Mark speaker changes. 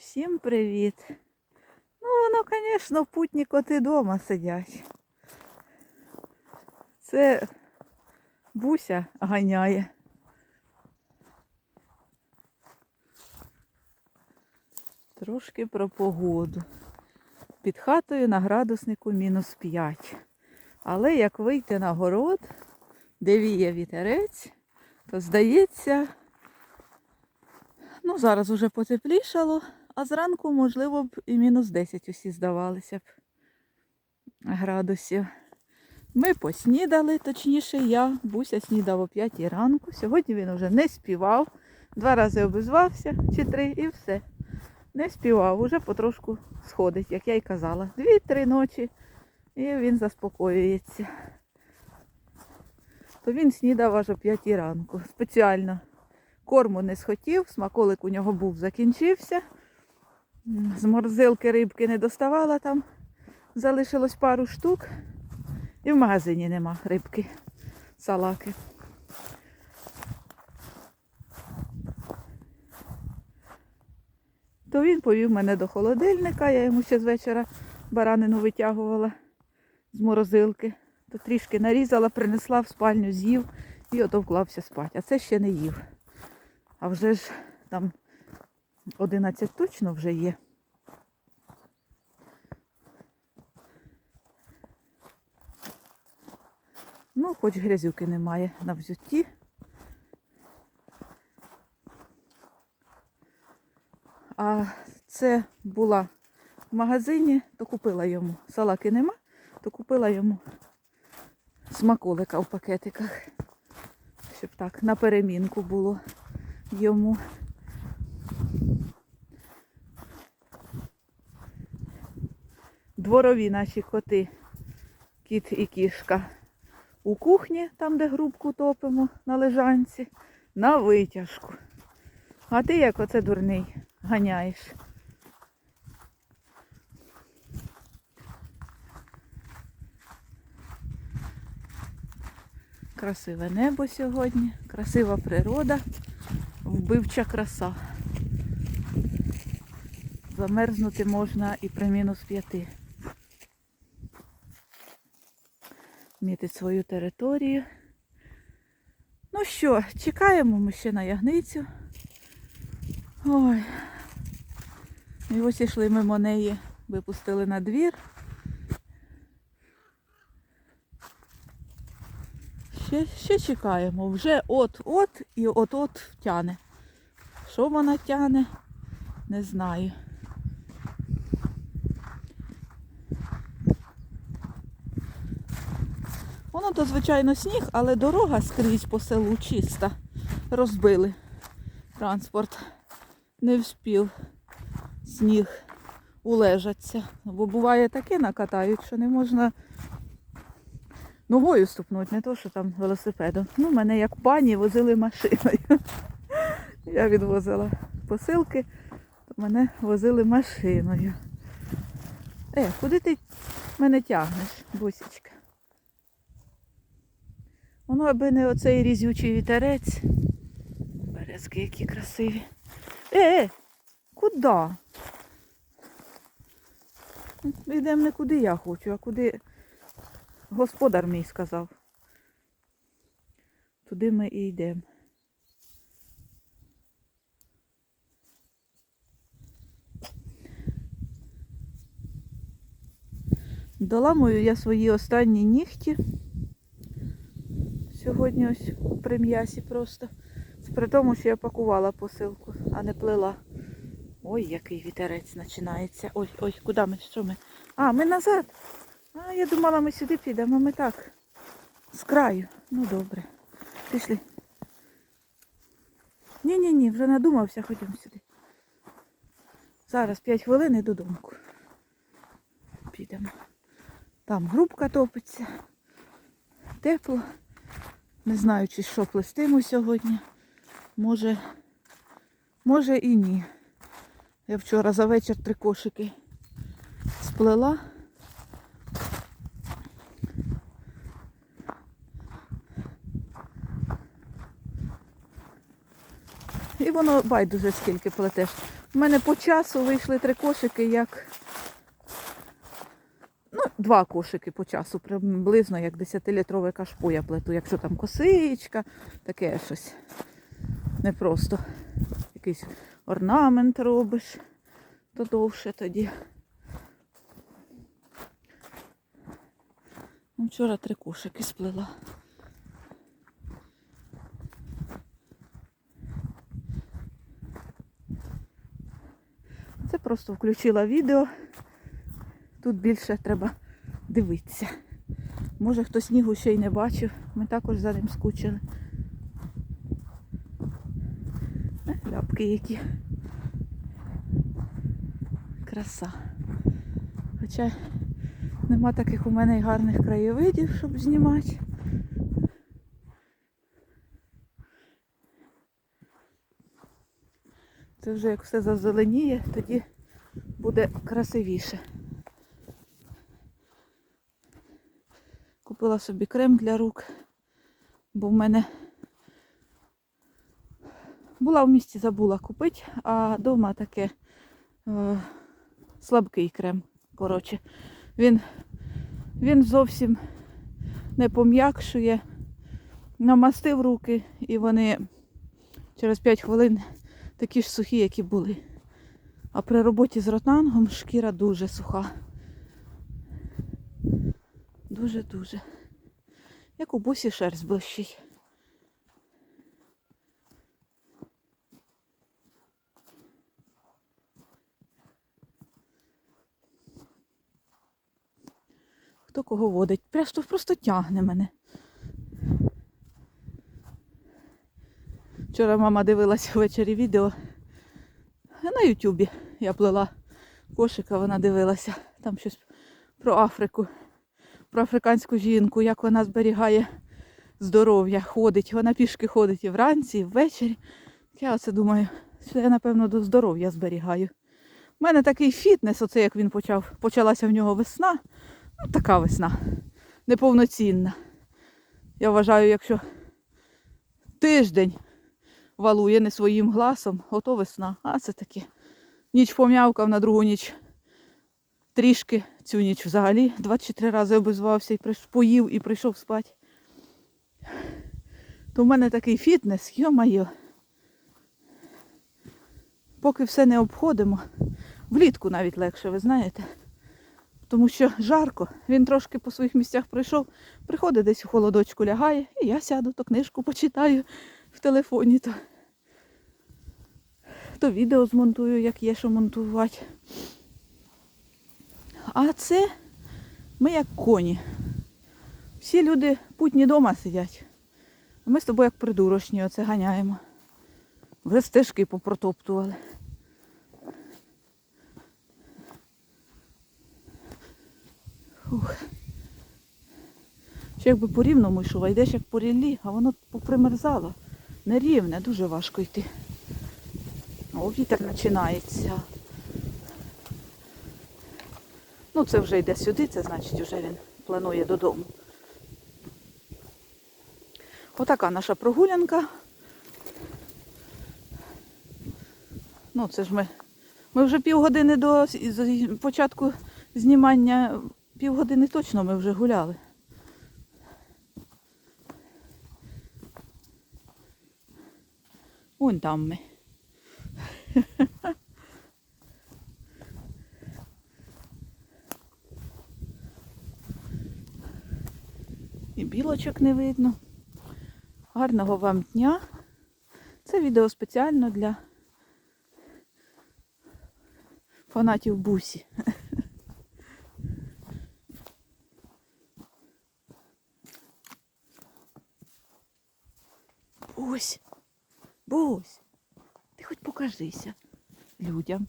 Speaker 1: Всім привіт. Ну, воно, звісно, путні коти вдома сидять. Це Буся ганяє. Трошки про погоду. Під хатою на градуснику мінус 5. Але як вийти на город, де віє вітерець, то здається, ну зараз уже потеплішало, а зранку, можливо, б і мінус 10 усі здавалися б градусів. Ми поснідали, точніше я. Буся снідав о 5 ранку. Сьогодні він вже не співав. Два рази обізвався, чи три, і все. Не співав, уже потрошку сходить, як я й казала. Дві-три ночі, і він заспокоюється. То він снідав аж о 5 ранку. Спеціально корму не схотів, смаколик у нього був, закінчився. З морзилки рибки не доставала там. Залишилось пару штук. І в магазині нема рибки, салаки. То він повів мене до холодильника, я йому ще з вечора баранину витягувала з морозилки. То трішки нарізала, принесла в спальню, з'їв і ото вклався спати. А це ще не їв. А вже ж там 11 точно вже є. Ну, хоч грязюки немає на взутті. А це була в магазині, то купила йому. Салаки нема, то купила йому смаколика в пакетиках. Щоб так на перемінку було йому. Дворові наші коти, кіт і кішка у кухні, там, де грубку топимо на лежанці, на витяжку. А ти як оце дурний ганяєш? Красиве небо сьогодні, красива природа, вбивча краса. Замерзнути можна і при мінус п'яти. Мітить свою територію. Ну що, чекаємо ми ще на ягницю. Ой. І ось ішли мимо неї, випустили на двір. Ще, ще чекаємо. Вже от-от і от-от тяне. Що вона тяне, не знаю. То, звичайно, сніг, але дорога скрізь по селу чиста. Розбили транспорт. Не вспів сніг улежаться. Бо буває таке накатають, що не можна ногою ступнути, не то, що там велосипедом. Ну, мене як пані возили машиною. Я відвозила посилки, то мене возили машиною. Е, куди ти мене тягнеш, бусічка? Воно аби не оцей різючий вітерець. Березки які красиві. Е, е, куди? Йдемо не куди я хочу, а куди господар мій сказав. Туди ми і йдемо. Доламую я свої останні нігті. Сьогодні ось при м'ясі просто. Це при тому, що я пакувала посилку, а не плела. Ой, який вітерець починається. Ой, ой, куди ми? Що ми? А, ми назад. А, я думала, ми сюди підемо, ми так. З краю. Ну добре. Пішли. Ні-ні-ні, вже надумався, ходімо сюди. Зараз 5 хвилин і додому. Підемо. Там грубка топиться. Тепло. Не знаю, чи що плестиму сьогодні. Може, може і ні. Я вчора за вечір три кошики сплела. І воно байдуже скільки плетеш. У мене по часу вийшли три кошики, як. Два кошики по часу, приблизно як 10-літрове кашпо я плету, якщо там косичка, таке щось. Не просто якийсь орнамент робиш, то довше тоді. Ну, Вчора три кошики сплела. Це просто включила відео. Тут більше треба дивитися. Може хто снігу ще й не бачив. Ми також за ним скучили. Е, Ляпки які. Краса. Хоча нема таких у мене й гарних краєвидів, щоб знімати. Це вже як все зазеленіє, тоді буде красивіше. Купила собі крем для рук, бо в мене була в місті, забула купити, а вдома таке е, слабкий крем. Коротше, він, він зовсім не пом'якшує, намастив руки і вони через 5 хвилин такі ж сухі, як і були. А при роботі з ротангом шкіра дуже суха. Дуже-дуже. Як у бусі шерсть блищить. Хто кого водить? Просто, просто тягне мене. Вчора мама дивилася ввечері відео. На Ютубі я плела кошика, вона дивилася. Там щось про Африку, про африканську жінку, як вона зберігає здоров'я, ходить. Вона пішки ходить і вранці, і ввечері. Я оце думаю, що я, напевно, до здоров'я зберігаю. У мене такий фітнес, оце як він почав, почалася в нього весна. Ну, така весна, неповноцінна. Я вважаю, якщо тиждень валує не своїм гласом, ото весна. А це таке. Ніч пом'явкав на другу ніч. Трішки цю ніч взагалі 24 рази обізвався і поїв і прийшов спати. То в мене такий фітнес, йо-майо. Поки все не обходимо. Влітку навіть легше, ви знаєте. Тому що жарко, він трошки по своїх місцях прийшов, приходить десь у холодочку лягає, і я сяду, то книжку почитаю в телефоні, то, то відео змонтую, як є що монтувати. А це ми як коні. Всі люди путні дома сидять. А ми з тобою як придурочні оце ганяємо. Вже стежки попротоптували. Фух. Ще якби по рівному йшов, а йдеш як по ріллі, а воно попримерзало. Нерівне, дуже важко йти. О, вітер починається. Ну, це вже йде сюди, це значить вже він планує додому. Отака наша прогулянка. Ну, це ж ми. Ми вже півгодини до початку знімання, півгодини точно ми вже гуляли. Вон там ми. І білочок не видно. Гарного вам дня. Це відео спеціально для фанатів бусі. Бусь, Бусь, ти хоч покажися людям.